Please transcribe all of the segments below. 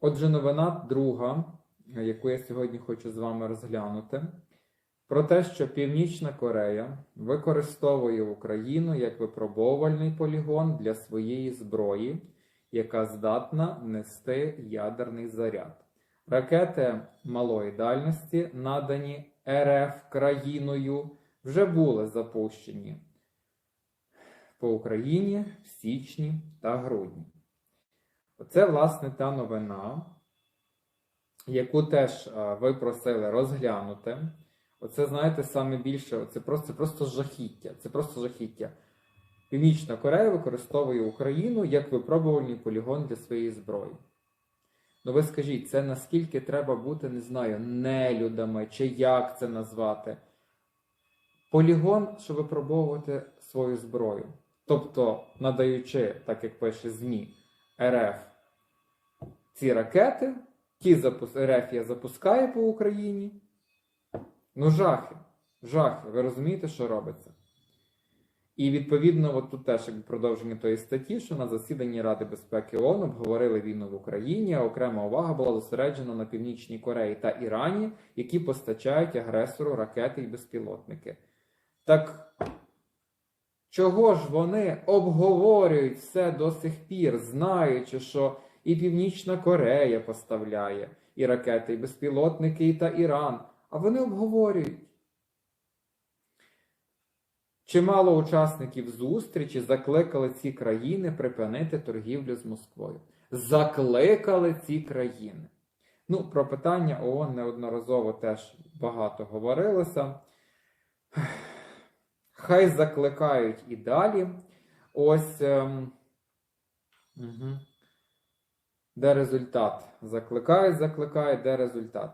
Отже, новина друга, яку я сьогодні хочу з вами розглянути, про те, що Північна Корея використовує Україну як випробовувальний полігон для своєї зброї, яка здатна нести ядерний заряд. Ракети малої дальності, надані РФ країною, вже були запущені по Україні в січні та грудні. Оце, власне, та новина, яку теж ви просили розглянути. Оце, знаєте, саме більше, це просто, це просто жахіття. Це просто жахіття. Північна Корея використовує Україну як випробувальний полігон для своєї зброї. Ну ви скажіть, це наскільки треба бути, не знаю, нелюдами, чи як це назвати? Полігон, щоб випробовувати свою зброю. Тобто, надаючи, так як пише ЗМІ, РФ ці ракети, ті запус... РФ я запускає по Україні. Ну, жахи. Жахи. Ви розумієте, що робиться? І відповідно, от тут теж якби продовження тої статті, що на засіданні Ради безпеки ООН обговорили війну в Україні, а окрема увага була зосереджена на Північній Кореї та Ірані, які постачають агресору ракети і безпілотники. Так чого ж вони обговорюють все до сих пір, знаючи, що і Північна Корея поставляє і ракети, і безпілотники, і та Іран, а вони обговорюють. Чимало учасників зустрічі закликали ці країни припинити торгівлю з Москвою. Закликали ці країни. Ну, про питання ООН неодноразово теж багато говорилося. Хай закликають і далі. Ось. Ем, угу. Де результат? Закликають, закликають, де результат?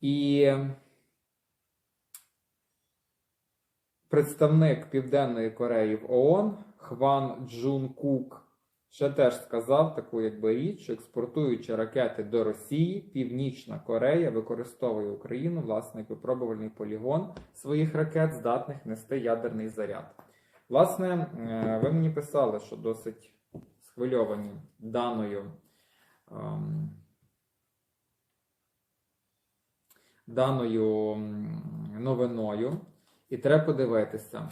І представник Південної Кореї в ООН Хван Джун Кук ще теж сказав таку якби річ, що експортуючи ракети до Росії, Північна Корея використовує Україну власне як випробувальний полігон своїх ракет, здатних нести ядерний заряд. Власне, е, ви мені писали, що досить схвильовані даною. Ем, даною новиною, і треба подивитися,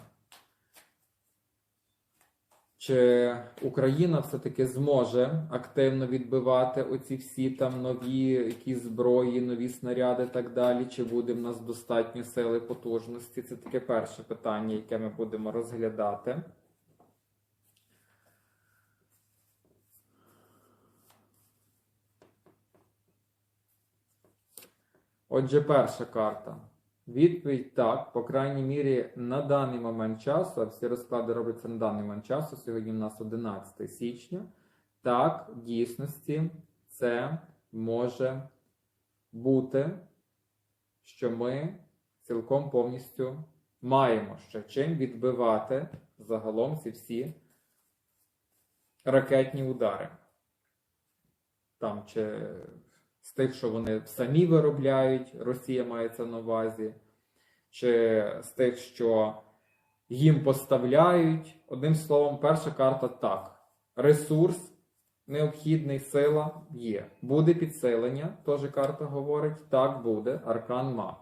чи Україна все-таки зможе активно відбивати оці всі там нові якісь зброї, нові снаряди і так далі, чи буде в нас достатньо сили потужності? Це таке перше питання, яке ми будемо розглядати. Отже, перша карта. Відповідь так, по крайній мірі, на даний момент часу, а всі розклади робляться на даний момент часу, сьогодні в нас 11 січня. Так, в дійсності це може бути, що ми цілком повністю маємо ще чим відбивати загалом ці всі ракетні удари. Там чи з тих, що вони самі виробляють, Росія мається на увазі, чи з тих, що їм поставляють. Одним словом, перша карта так. Ресурс, необхідний сила є. Буде підсилення, теж карта говорить, так буде, аркан маг.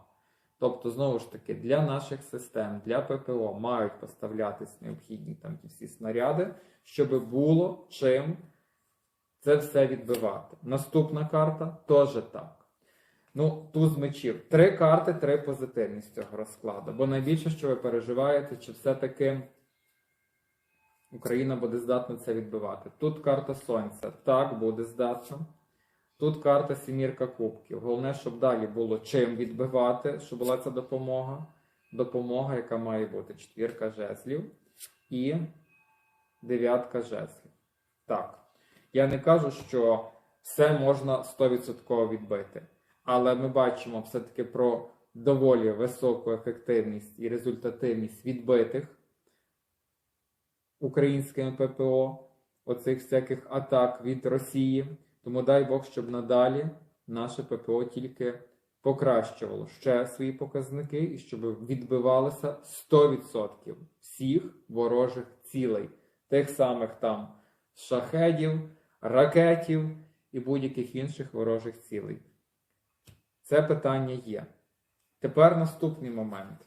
Тобто, знову ж таки, для наших систем, для ППО мають поставлятись необхідні там ті всі снаряди, щоб було чим це все відбивати. Наступна карта теж так. Ну, туз мечів. Три карти, три позитивні з цього розкладу. Бо найбільше, що ви переживаєте, чи все-таки Україна буде здатна це відбивати. Тут карта Сонця. Так, буде здатна. Тут карта Сімірка Кубків. Головне, щоб далі було чим відбивати, щоб була ця допомога. Допомога, яка має бути четвірка жезлів і дев'ятка жезлів. Так. Я не кажу, що все можна 100% відбити. Але ми бачимо все-таки про доволі високу ефективність і результативність відбитих українськими ППО, оцих всяких атак від Росії. Тому дай Бог, щоб надалі наше ППО тільки покращувало ще свої показники і щоб відбивалося 100% всіх ворожих цілей, тих самих там шахедів ракетів і будь-яких інших ворожих цілей. Це питання є. Тепер наступний момент.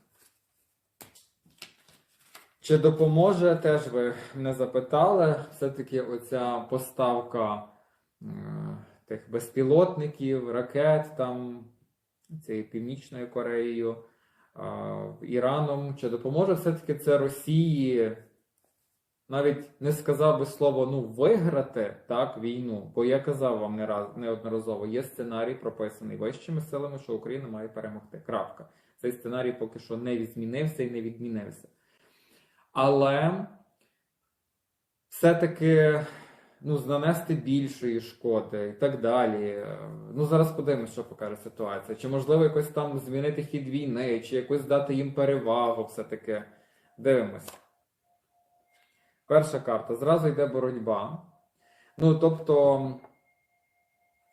Чи допоможе, теж ви мене запитали, все-таки оця поставка е, тих безпілотників, ракет там цією Північною Кореєю, е, Іраном, чи допоможе все-таки це Росії? Навіть не сказав би слово ну виграти так війну, бо я казав вам не раз неодноразово, є сценарій прописаний вищими силами, що Україна має перемогти. Крапка. Цей сценарій поки що не змінився і не відмінився. Але все-таки ну, нанести більшої шкоди і так далі. Ну, зараз подивимося, що покаже ситуація. Чи можливо якось там змінити хід війни, чи якось дати їм перевагу, все-таки. Дивимось. Перша карта. Зразу йде боротьба. Ну, тобто,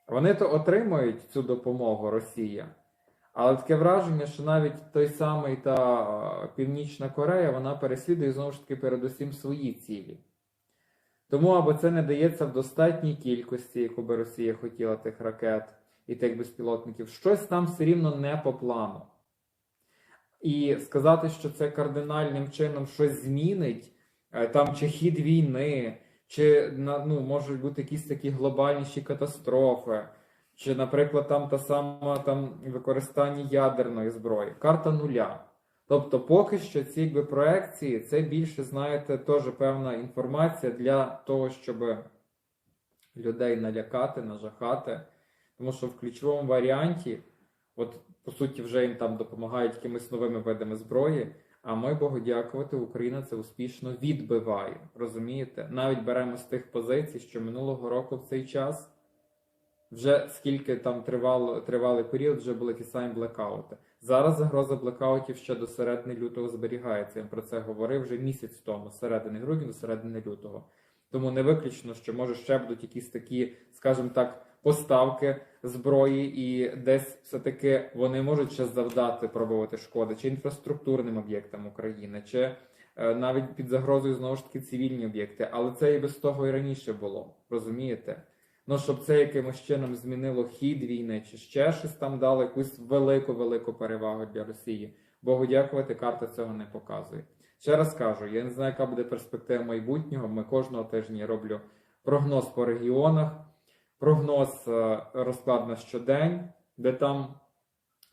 вони то отримують цю допомогу Росія. Але таке враження, що навіть той самий та е, Північна Корея вона переслідує знову ж таки передусім свої цілі. Тому або це не дається в достатній кількості, яку би Росія хотіла тих ракет і тих безпілотників, щось там все рівно не по плану. І сказати, що це кардинальним чином щось змінить, там чи хід війни, чи ну, можуть бути якісь такі глобальніші катастрофи. Чи, наприклад, там та сама там використання ядерної зброї, карта нуля. Тобто, поки що ці якби, проекції це більше, знаєте, теж певна інформація для того, щоб людей налякати, нажахати. Тому що в ключовому варіанті, от по суті, вже їм там допомагають якимись новими видами зброї. А ми Богу дякувати, Україна це успішно відбиває. Розумієте? Навіть беремо з тих позицій, що минулого року в цей час. Вже скільки там тривало, тривалий період, вже були ті самі блекаути. Зараз загроза блекаутів ще до середини лютого зберігається. Я про це говорив вже місяць тому, з середини грудня до середини лютого. Тому не виключно, що може ще будуть якісь такі, скажімо так, поставки зброї, і десь все-таки вони можуть ще завдати пробувати шкоди, чи інфраструктурним об'єктам України, чи е, навіть під загрозою знову ж таки цивільні об'єкти. Але це і без того і раніше було. Розумієте? Ну, щоб це якимось чином змінило хід війни, чи ще щось там дало якусь велику-велику перевагу для Росії. Богу дякувати, карта цього не показує. Ще раз кажу, я не знаю, яка буде перспектива майбутнього. Ми кожного тижня роблю прогноз по регіонах, прогноз е, розклад на щодень, де там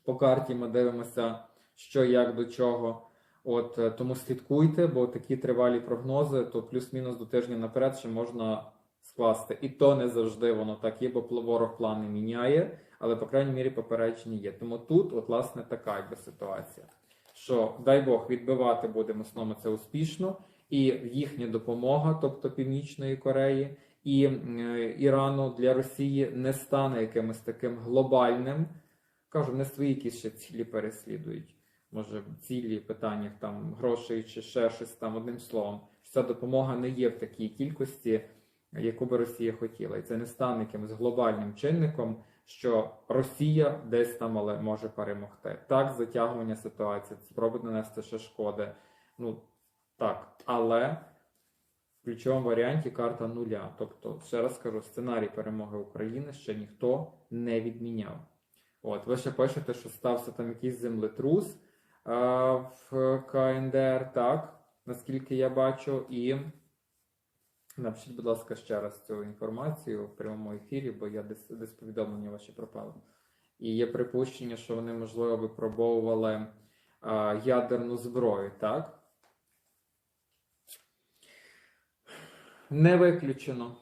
по карті ми дивимося, що як до чого. От е, тому слідкуйте, бо такі тривалі прогнози, то плюс-мінус до тижня наперед ще можна скласти. І то не завжди воно так є, бо ворог плани міняє, але, по крайній мірі, попередження є. Тому тут, от, власне, така якби ситуація. Що, дай Бог, відбивати будемо знову це успішно, і їхня допомога, тобто Північної Кореї і е, Ірану для Росії не стане якимось таким глобальним. Кажу, не свої якісь ще цілі переслідують. Може, цілі питаннях там грошей чи ще щось там, одним словом. Ця допомога не є в такій кількості яку би Росія хотіла. І це не стане якимось глобальним чинником, що Росія десь там але може перемогти. Так, затягування ситуації, спроби нанести ще шкоди. Ну так, але в ключовому варіанті карта нуля. Тобто, ще раз скажу, сценарій перемоги України ще ніхто не відміняв. От, ви ще пишете, що стався там якийсь землетрус а, в КНДР, так, наскільки я бачу, і. Напишіть, будь ласка, ще раз цю інформацію в прямому ефірі, бо я десь десь повідомлення ваші пропали. І є припущення, що вони, можливо, випробовували а, ядерну зброю, так? Не виключено.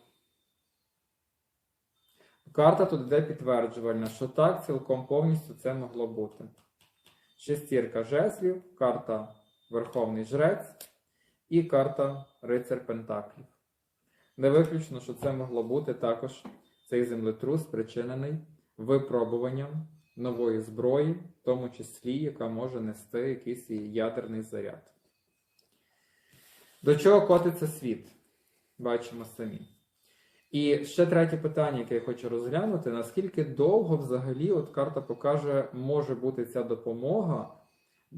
Карта тут йде підтверджувальна, що так, цілком повністю це могло бути. Шестірка жезлів, карта Верховний Жрець і карта Рицар Пентаклів. Не виключно, що це могло бути також цей землетрус, спричинений випробуванням нової зброї, в тому числі, яка може нести якийсь ядерний заряд. До чого котиться світ? Бачимо самі. І ще третє питання, яке я хочу розглянути: наскільки довго взагалі от карта покаже, може бути ця допомога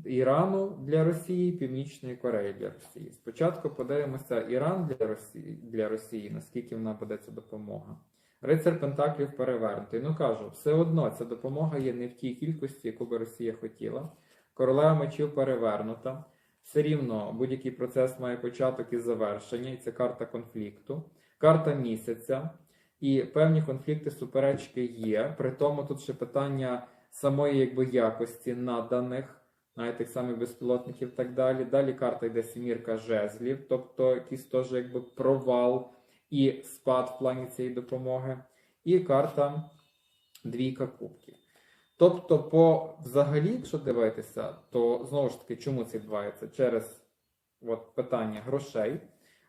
Ірану для Росії, Північної Кореї для Росії. Спочатку подивимося Іран для Росії, для Росії, наскільки вона буде ця допомога. Рицар Пентаклів перевернутий. Ну кажу, все одно ця допомога є не в тій кількості, яку би Росія хотіла. Королева мечів перевернута. Все рівно будь-який процес має початок і завершення, і це карта конфлікту, карта місяця. І певні конфлікти, суперечки є. При тому тут ще питання самої якби якості наданих, навіть тих самих безпілотників і так далі. Далі карта йде сімірка жезлів, тобто якийсь теж якби провал і спад в плані цієї допомоги. І карта двійка кубків. Тобто, по взагалі, якщо дивитися, то знову ж таки, чому це відбувається? Через от, питання грошей.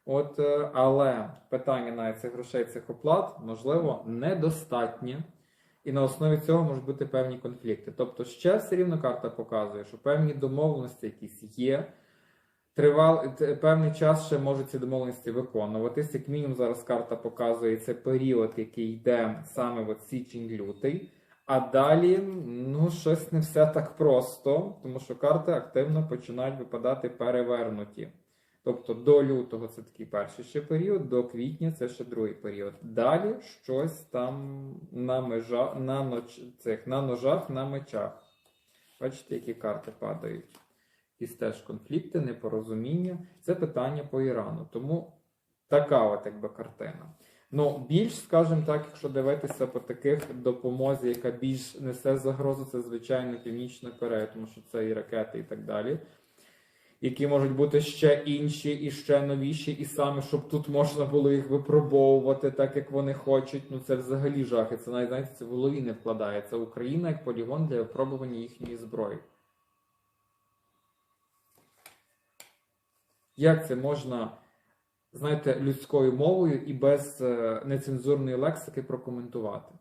От, е, але питання навіть цих грошей, цих оплат, можливо, недостатнє. І на основі цього можуть бути певні конфлікти. Тобто, ще все рівно карта показує, що певні домовленості якісь є. Тривал, певний час ще можуть ці домовленості виконуватись. Як мінімум, зараз карта показує це період, який йде саме от січень-лютий. А далі, ну, щось не все так просто, тому що карти активно починають випадати перевернуті. Тобто до лютого це такий перший ще період, до квітня це ще другий період. Далі щось там на межах, на, ноч, цих, на ножах, на мечах. Бачите, які карти падають. Якісь теж конфлікти, непорозуміння. Це питання по Ірану. Тому така от якби картина. Ну, більш, скажімо так, якщо дивитися по таких допомозі, яка більш несе загрозу, це звичайно Північна Корея, тому що це і ракети, і так далі. Які можуть бути ще інші і ще новіші, і саме, щоб тут можна було їх випробовувати так, як вони хочуть. Ну це взагалі жахи. Це навіть знаєте, це в голові не вкладається. Україна як полігон для випробування їхньої зброї. Як це можна, знаєте, людською мовою і без е, нецензурної лексики прокоментувати?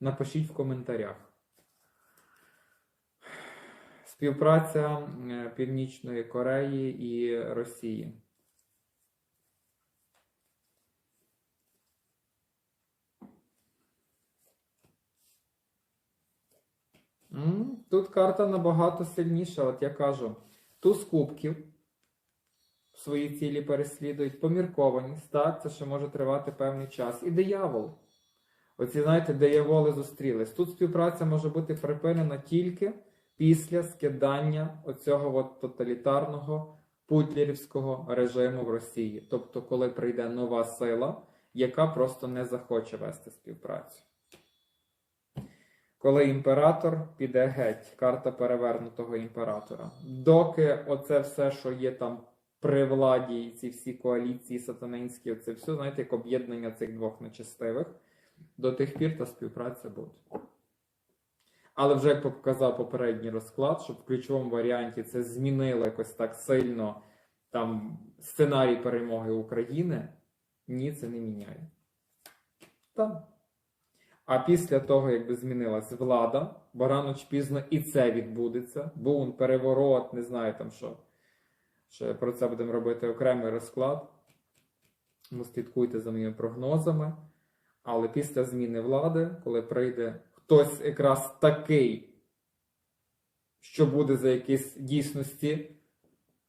Напишіть в коментарях. Співпраця е, Північної Кореї і Росії. Тут карта набагато сильніша. От я кажу, туз кубків свої цілі переслідують, поміркованість, так, це ще може тривати певний час. І диявол. Оці, знаєте, дияволи зустрілись. Тут співпраця може бути припинена тільки після скидання оцього от тоталітарного путлерівського режиму в Росії. Тобто, коли прийде нова сила, яка просто не захоче вести співпрацю. Коли імператор піде геть, карта перевернутого імператора. Доки оце все, що є там при владі, і ці всі коаліції сатанинські, оце все, знаєте, як об'єднання цих двох нечестивих, до тих пір та співпраця буде. Але вже як показав попередній розклад, що в ключовому варіанті це змінило якось так сильно там сценарій перемоги України, ні, це не міняє. Там. А після того, якби змінилась влада, бо рано чи пізно і це відбудеться, був переворот, не знаю там що. Ще про це будемо робити окремий розклад. Ну, слідкуйте за моїми прогнозами. Але після зміни влади, коли прийде хтось якраз такий, що буде за якісь дійсності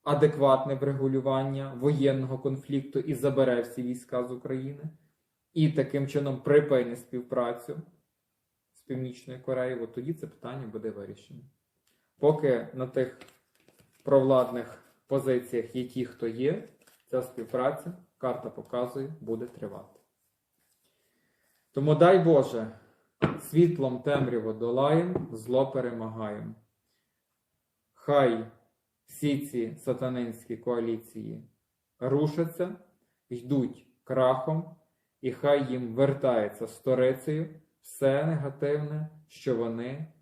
адекватне врегулювання воєнного конфлікту і забере всі війська з України, і таким чином припине співпрацю з Північною Кореєю, от тоді це питання буде вирішено. Поки на тих провладних позиціях є ті, хто є, ця співпраця, карта показує, буде тривати. Тому дай Боже, світлом темряву долаєм, зло перемагаєм. Хай всі ці сатанинські коаліції рушаться, йдуть крахом, і хай їм вертається сторицею все негативне, що вони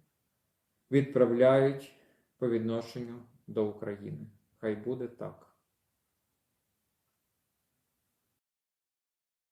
відправляють по відношенню до України. Хай буде так.